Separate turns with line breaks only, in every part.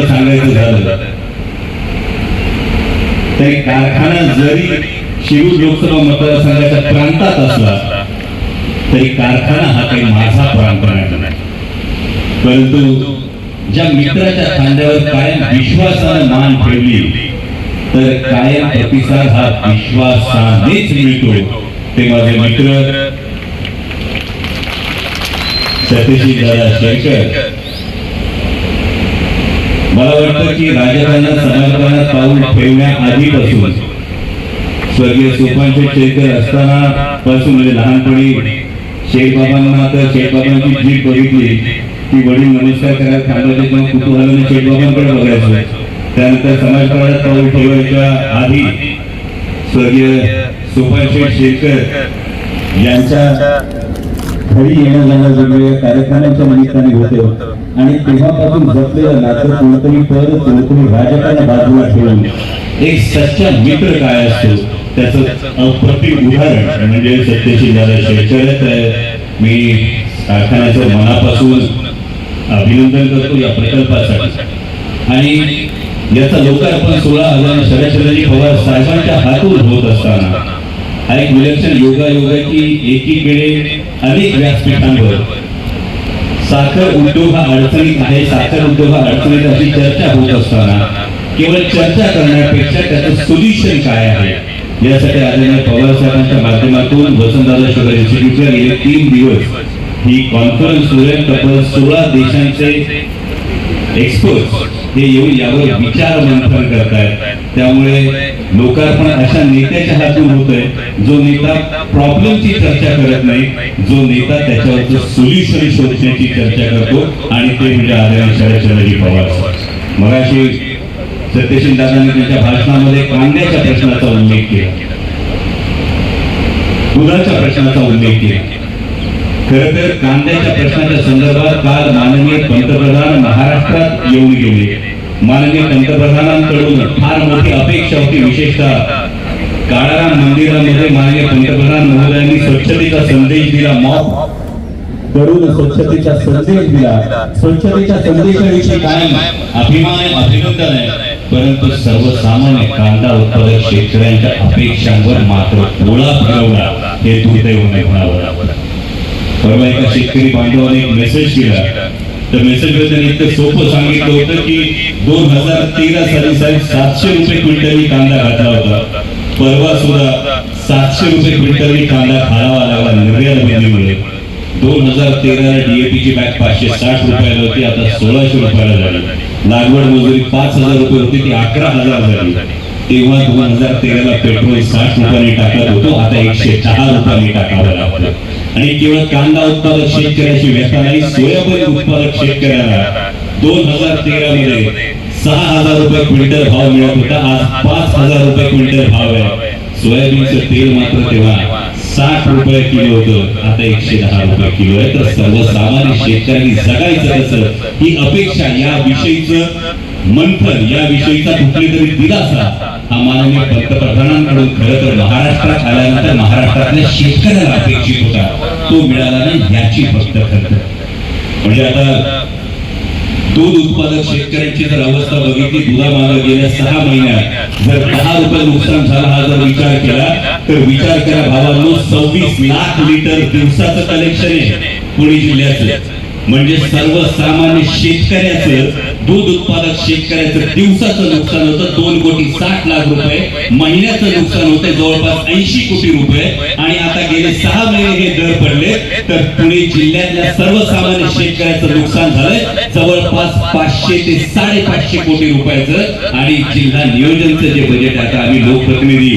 जर सांगायचं झालं तरी कारखाना जरी शिरूर लोकसभा मतदारसंघाच्या प्रांतात असला तरी कारखाना हा काही माझा प्रांत नाही परंतु ज्या मित्राच्या खांद्यावर कायम विश्वासानं मान ठेवली तर कायम प्रतिसाद हा विश्वासानेच मिळतो. ते माझे मित्र सतीशी दादा शेळकर मला वाटतं की राजकारणात समाजकारणात पाऊल ठेवण्याआधीपासून स्वर्गीय सोपानचे शेरकर असताना पासून म्हणजे लहानपणी शेखबाबांना तर शेखबाबांची जीप बघितली की वडील नमस्कार करायला थांबायचे किंवा कुतूहलाने शेखबाबांकडे बघायचं. त्यानंतर समाजकारणात पाऊल ठेवायच्या आधी स्वर्गीय सोपानशेठ शेखर यांच्या घरी येण्या जाण्या वेगवेगळ्या कार्यक्रमांच्या निमित्ताने होते. आणि तेव्हापासून जपलेलं नातं कोणतरी पद कोणतरी राजकारण बाजूला ठेवून एक सच्चा मित्र काय असतो त्याचं अप्रतिम उदाहरण म्हणजे सत्यशील दादा शेळकरच आहे मी कारखान्याचं मनापासून अभिनंदन करतो या प्रकल्पासाठी. आणि याचा लोकार्पण सोळा हजार शरदचंद्रजी पवार साहेबांच्या हातून होत असताना हा एक विलक्षण योगा योगा की एकीकडे अनेक व्यासपीठांवर साखर उद्योग हा अडचणीत आहे. साखर उद्योग हा अडचणीत अशी चर्चा होत असताना केवळ चर्चा करण्यापेक्षा त्याचं सोल्युशन काय आहे? यासाठी आदरणीय पवार साहेबांच्या माध्यमातून वसंतदादा शुगर इन्स्टिट्यूटला गेले तीन दिवस ही कॉन्फरन्स सोळा देशांचे एक्सपर्ट हे येऊन यावर विचार मंथन करतायत. त्यामुळे लोकार्पण अशा नेत्याच्या हातून होत आहे जो नेता प्रॉब्लेमची चर्चा करत नाही जो नेता त्याच्यावरचं सोल्युशन शोधण्याची चर्चा करतो आणि ते म्हणजे आदरणीय शरदचंद्रजी पवार मगाशी सत्यशील दादांनी त्यांच्या भाषणामध्ये कांद्याच्या प्रश्नाचा उल्लेख केला. दुधाच्या प्रश्नाचा उल्लेख केला. खर तर कांद्याच्या प्रश्नाच्या संदर्भात काल माननीय पंतप्रधान महाराष्ट्रात येऊन गेले. माननीय पंतप्रधानांकडून फार मोठी अपेक्षा होती विशेषतः. काळाराम मंदिरामध्ये माननीय पंतप्रधान महोदयांनी स्वच्छतेचा संदेश दिला मॉप करून स्वच्छतेचा संदेश दिला. स्वच्छतेच्या संदेशाविषयी काय? अभिमान अभिनंदन आहे. परंतु सर्वसामान्य कांदा उत्पादक शेतकऱ्यांच्या अपेक्षांवर मात्र गोळा फिरवला हे दुर्दैव नाही म्हणावं परवा एका शेतकरी बांधवाने एक मेसेज केला. तर मेसेजमध्ये त्यांनी इतकं सोपं सांगितलं होतं की दोन हजार तेरा साली साहेब सातशे रुपये क्विंटलनी कांदा घातला होता. परवा सुद्धा सातशे रुपये क्विंटलनी कांदा खालावा लागला निर्यात बंदीमुळे दोन हजार तेरा डीएपीची बॅग पाचशे साठ रुपयाला होती आता सोळाशे रुपयाला झाली. लागवड मजुरी पाच हजार रुपये होती ती अकरा हजार झाली. तेव्हा दोन हजार तेराला पेट्रोल साठ रुपयांनी टाकत होतो आता एकशे दहा रुपयांनी टाकावं लागतं. आणि केवळ कांदा उत्पादक शेतकऱ्याची व्यथा नाही सोयाबीन उत्पादक शेतकऱ्याला दोन हजार तेरा मध्ये सहा हजार रुपये क्विंटल भाव मिळत होता. आज पाच हजार रुपये क्विंटल भाव आहे. सोयाबीनचं तेल मात्र तेव्हा साठ रुपये किलो होतं. आता एकशे दहा रुपये किलो आहे. तर सर्वसामान्य शेतकऱ्यांनी जगायचं कसं? ही अपेक्षा या विषयीचं मंथन या विषयीचा कुठली तरी दिलासा हा माननीय पंतप्रधानांकडून खरं तर महाराष्ट्रात आल्यानंतर महाराष्ट्रातल्या शेतकऱ्याला अपेक्षित होता. तो मिळाला नाही याची फक्त खर्च म्हणजे आता दूध उत्पादक शेतकऱ्यांची जर अवस्था बघितली दुधामागे गेल्या सहा महिन्यात जर दहा रुपये नुकसान झाला हा जर विचार केला तर विचार करा भावांनो सव्वीस लाख लिटर दिवसाचं कलेक्शन आहे पुणे जिल्ह्याचं. म्हणजे सर्वसामान्य शेतकऱ्याचं दूध उत्पादक शेतकऱ्याचं दिवसाचं नुकसान होतं दोन कोटी साठ लाख रुपये महिन्याचं नुकसान होतं जवळपास ऐंशी कोटी रुपये. आणि आता गेले सहा महिने हे दर पडले तर पुणे जिल्ह्यातल्या सर्वसामान्य शेतकऱ्याचं नुकसान झालंय. जवळपास पाचशे ते साडेपाचशे कोटी रुपयाचं. आणि जिल्हा नियोजनचं जे बजेट आहे आता आम्ही लोकप्रतिनिधी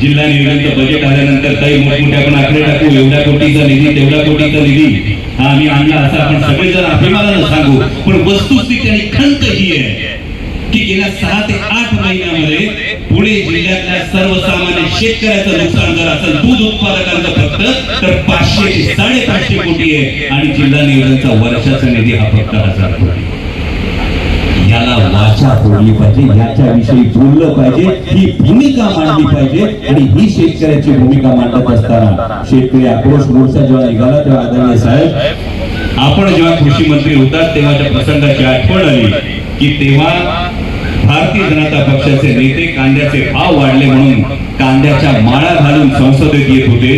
जिल्हा नियोजनचं बजेट आल्यानंतर काही मोठमोठे आपण आकडे टाकू एवढ्या कोटीचा निधी तेवढ्या कोटीचा निधी. आम्ही आणला असं आपण सगळेजण अभिमानानं सांगू पण वस्तुस्थिती आणि खंत ही आहे की गेल्या सहा ते आठ महिन्यामध्ये पुणे जिल्ह्यातल्या सर्वसामान्य शेतकऱ्याचं नुकसान जर असेल दूध उत्पादकांचं फक्त तर पाचशे ते साडेपाचशे कोटी आहे आणि जिल्हा नियोजनचा वर्षाचा निधी हा फक्त हजार कोटी. पाहिजे याच्याविषयी बोललं पाहिजे ही भूमिका मांडली पाहिजे आणि ही शेतकऱ्याची भूमिका मांडत असताना शेतकरी आक्रोश मोर्चा जेव्हा निघाला तेव्हा आदरणीय साहेब आपण जेव्हा कृषी मंत्री होतात तेव्हाच्या प्रसंगाची आठवण आली की तेव्हा भारतीय जनता पक्षाचे नेते कांद्याचे भाव वाढले म्हणून कांद्याच्या माळा घालून संसदेत येत होते.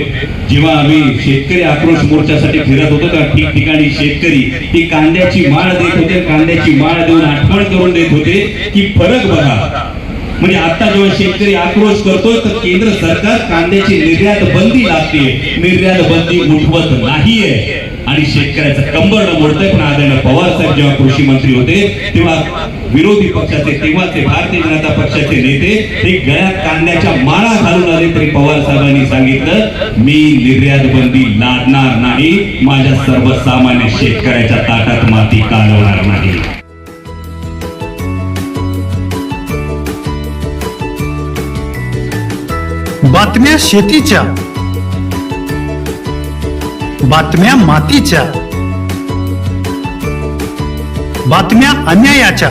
जेव्हा आम्ही शेतकरी आक्रोश मोर्चासाठी फिरत होतो तेव्हा ठिकठिकाणी शेतकरी ती कांद्याची माळ देत होते कांद्याची माळ देऊन आठवण करून देत होते की फरक बघा. म्हणजे आता जेव्हा शेतकरी आक्रोश करतोय तर केंद्र सरकार कांद्याची निर्यात बंदी लागते निर्यात बंदी उठवत नाहीये. आणि शेतकऱ्याचं कंबर मोडतंय पण आदरणीय पवार साहेब जेव्हा कृषी मंत्री होते तेव्हा विरोधी पक्षाचे तेव्हाचे भारतीय जनता पक्षाचे नेते ते गळ्यात कांद्याच्या माळा घालून आले तरी पवार साहेबांनी सांगितलं मी निर्यात बंदी लादणार नाही. माझ्या सर्वसामान्य शेतकऱ्याच्या ताटात माती कालवणार नाही.
बातम्या शेतीच्या. बातम्या मातीच्या. बातम्या अन्यायाच्या.